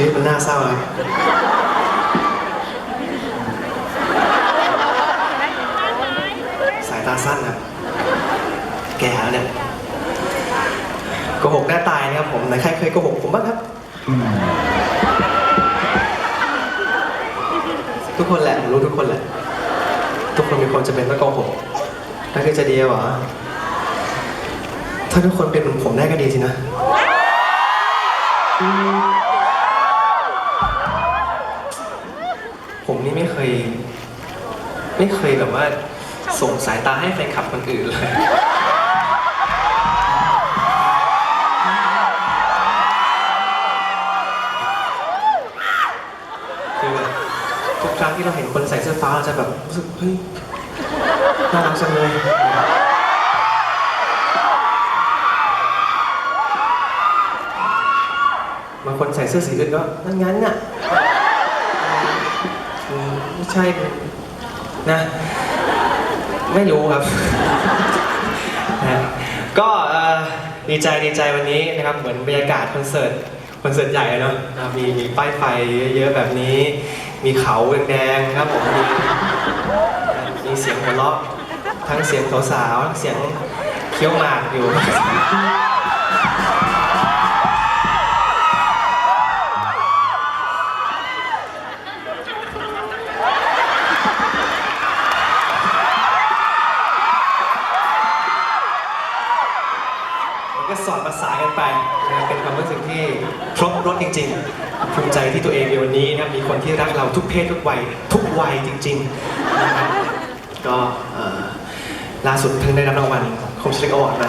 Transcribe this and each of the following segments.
ชีวิตมันน่าเศร้าครับสายตาสั้นครับแก่แล้วเนี่ยโกหกหน้าตายนะครับผมไหนใครเคยโกหกผมบ้างครับ ทุกคนแหละผมรู้ทุกคนแหละ ทุกคนมีความจำเป็นต้องโกหกนั่นคือจะดีเหรอถ้าทุกคนเป็นเหมือนผมได้ก็ดีสินะผมนี่ไม่เคย ไม่เคยแบบว่าส่งสายตาให้แฟนคลับคนอื่นเลยคือแบบทุกครั้งที่เราเห็นคนใส่เสื้อฟ้าเราจะแบบรู้สึกเฮ้ยน่ารักจังเลยบางคนใส่เสื้อสีอื่นก็งั้นงั้นๆน่ะอืมไม่ใช่ นะ ไม่รู้ครับนะก็ดีใจดีใจวันนี้นะครับ เหมือนบรรยากาศคอนเสิร์ตคอนเสิร์ตใหญ่เนาะมีมีป้ายไฟเยอะๆแบบนี้ มีเขาแดงๆครับผมมีมีเสียงหัวเราะทั้งเสียงสาวๆทั้งเสียงเคี้ยวหมากอยู่ ก็สอดประสานกันไปนะครับเป็นความรู้สึกที่ครบรถจริงๆภูมิใจที่ตัวเองในวันนี้นะมีคนที่รักเราทุกเพศทุกวัยทุกวัยจริงๆนะครับก็ล่าสุดเพิ่งได้รับรางวัลคมชลิกอวอร์ดมา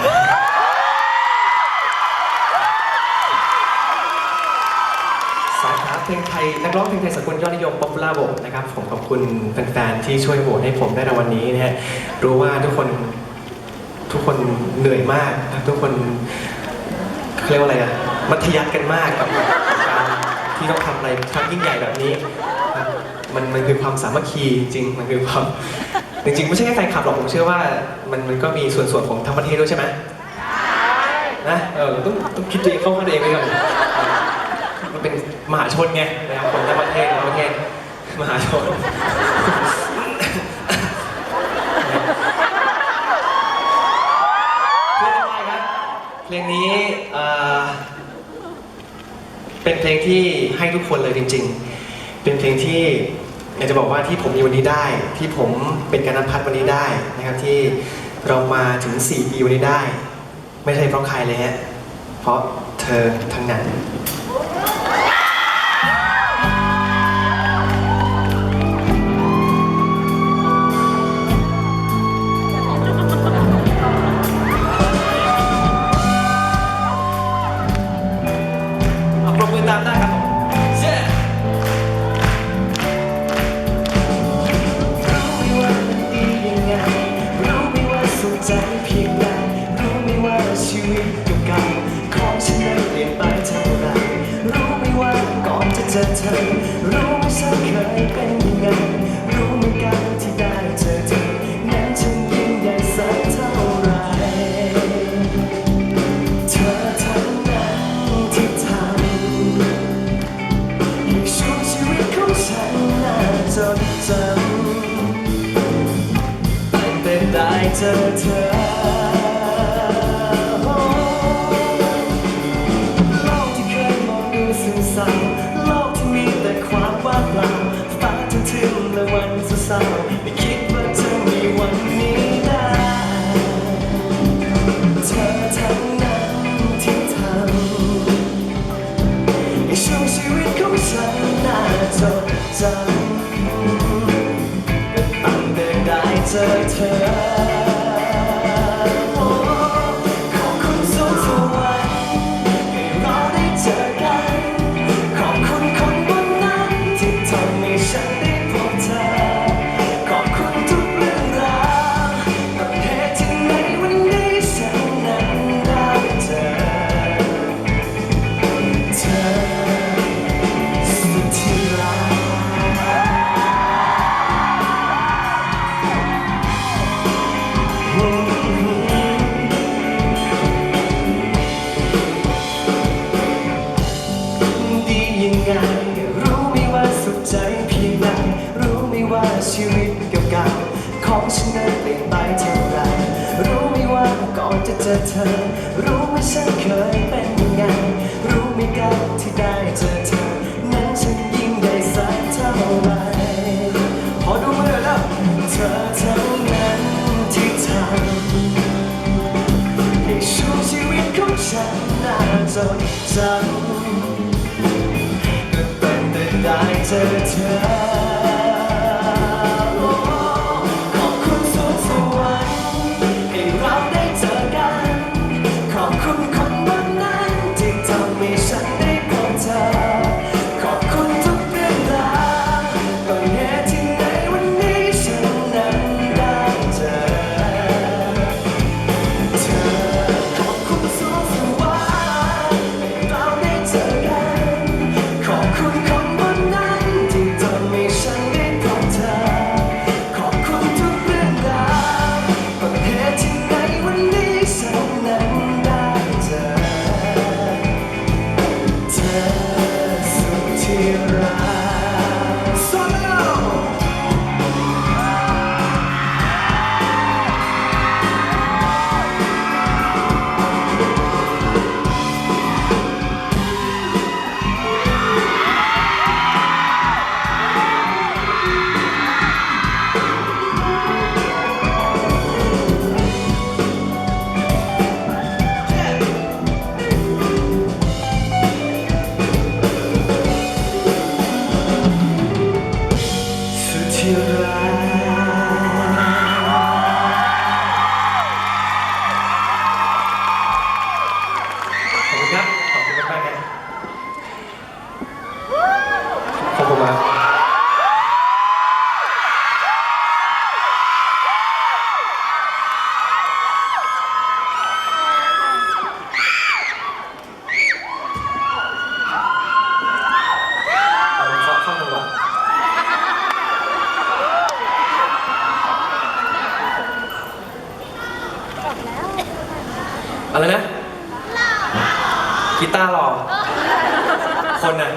สาขาเพลงไทยนักร้องเพลงไทยสากลยอดนิยม Popular Vote นะครับผมขอบคุณแฟนๆที่ช่วยโหวตให้ผมได้รางวัลนี้นะฮะรู้ว่าทุกคน ทุกคนเหนื่อยมากครับทุกคนเรียกว่าอะไรอะมัธยัติกันมากกับการที่ต้องทำอะไรครั้งยิ่งใหญ่แบบนี้ครับมันมันคือความสามัคคีจริงๆมันคือความจริงๆไม่ใช่แค่แฟนคลับหรอกผมเชื่อว่า มันมันก็มีส่วนส่วนของทั้งประเทศด้วยใช่ไหมนะเออต้องต้องคิดตัวเองเข้าข้างตัวเองไปก่อนมันเป็นมหาชนไงนะครับคนทั้งประเทศทั้งประเทศมหาชน เพลงต่อไปครับ เพลงนี้เป็นเพลงที่ให้ทุกคนเลยจริง ๆ เป็นเพลงที่อยากจะบอกว่าที่ผมมีวันนี้ได้ ที่ผมเป็นการนัพัฒน์วันนี้ได้นะครับที่เรามาถึง 4 ปีวันนี้ได้ ไม่ใช่เพราะใครเลยฮะเพราะเธอทั้งนั้น โลกที่มีแต่ความว่างเปล่าฟ้าทั้งทึมและวันเศร้าไม่คิดว่าจะมีวันนี้ได้ เธอทั้งนั้นที่ทำในช่วงชีวิตของฉันน่าจดจำตั้งแต่ได้เจอเธอ อเธอ รู้ไหมฉันเคยเป็นยังไง รู้ไหมกันที่ได้เจอเธอ นั้นฉันยิ่งใหญ่สักเท่าไหรขอดูมือหน่อยนะเธอเท่านั้นที่ทำให้ช่วงชีวิตของฉันน่าจดจำก็ตั้งแต่ได้เจอเธอ อะไรนะกีตาร์หรอคนน่ะ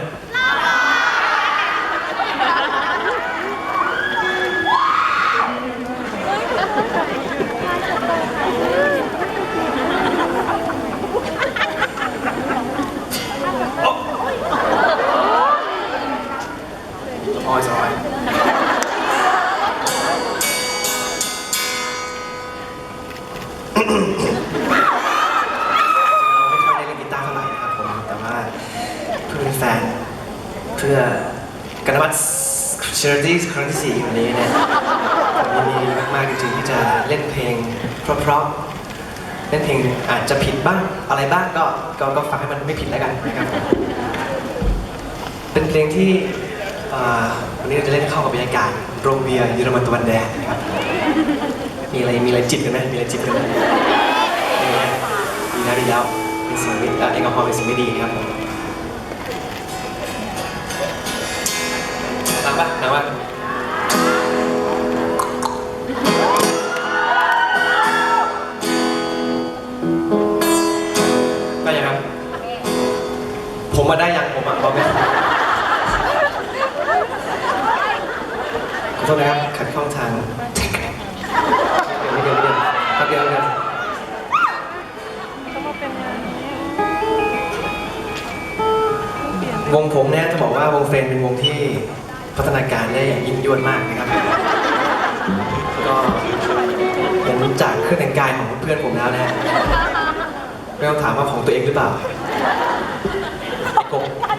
เพื่อกันวัตเชอร์ดี้ครั้งที่สี่วันนี้เนี่ยผมยินดีมากๆจริงๆที่จะเล่นเพลงเพราะๆเล่นเพลงอาจจะผิดบ้างอะไรบ้างก็ก็ก็ฟังให้มันไม่ผิดแล้วกันนะครับเป็นเพลงที่วันนี้เราจะเล่นเข้ากับบรรยากาศโรงเบียร์เยอรมันตะวันแดงนะครับมีอะไรมีอะไรจิบกันไหมมีอะไรจิบกันไหมมีไหมดีแล้วดีแล้วเป็นสิ่งไม่เอ่อแอลกอฮอล์เป็นสิ่งไม่ดีนะครับผมางปะนางปะได้ยังครับ ผมมาได้ยังผมอะพร้อมไหมขอโทษนะครับขัดข้องทางเดี๋ยวเดี๋ยวเดี๋ยวครับเดี๋ยวเดี๋ยววงผมเนี่ยจะบอกว่าวงเฟรนเป็นวงที่ พัฒนาการได้อย่างยิ่งยวดมากนะครับ ก็เห็นจากเครื่องแต่งกายของเพื่อนผมแล้วนะฮะไม่ต้องถามว่าของตัวเองหรือเปล่า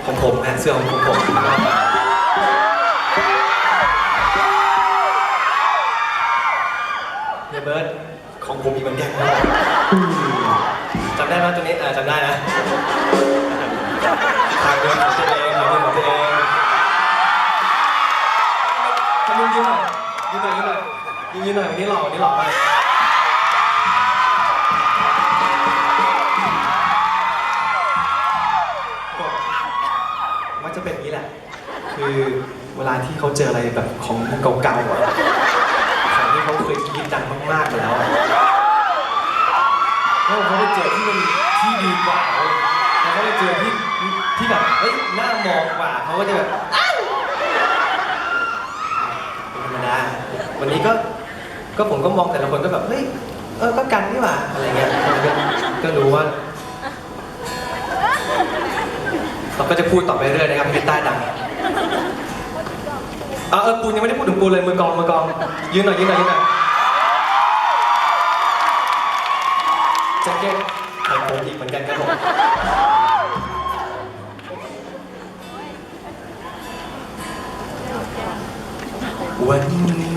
ของผมนะเสื้อของผมผมเนี่ยเบิร์ดของผมอีกเหมือนกันจำได้ไหมตัวนี้จำได้นะทางเดินของตัวเองทางเดินของตัวเอง ยืนยืนหน่อยยืนหน่อยยืนหน่อยยืนยืนหน่อยวันนี้หล่อวันนี้หล่อมากก็มักจะเป็นนี้แหละ คือเวลาที่เขาเจออะไรแบบของเก่าๆอะของที่เขาเคยกรีดดังมากๆแล้วแล้วเขาไปเจอที่มันที่ดีกว่าแล้วเขาไปเจอที่ที่แบบเฮ้ยน่ามองกว่าเขาก็จะแบบอ้าวเป็นธรรมดา วันนี้ก็ก็ผมก็มองแต่ละคนก็แบบเฮ้ยเออก็กันนี่หว่าอะไรเงี้ยก็ก็รู้ว่าเราก็จะพูดต่อไปเรื่อยนะครับให้กีตาร์ดังเอาเออปูนยังไม่ได้พูดถึงปูนเลยมือกองมือกองยืนหน่อยยืนหน่อยยืนหน่อยแจ็คเก็ตของผมอีกเหมือนกันครับผมวันนี้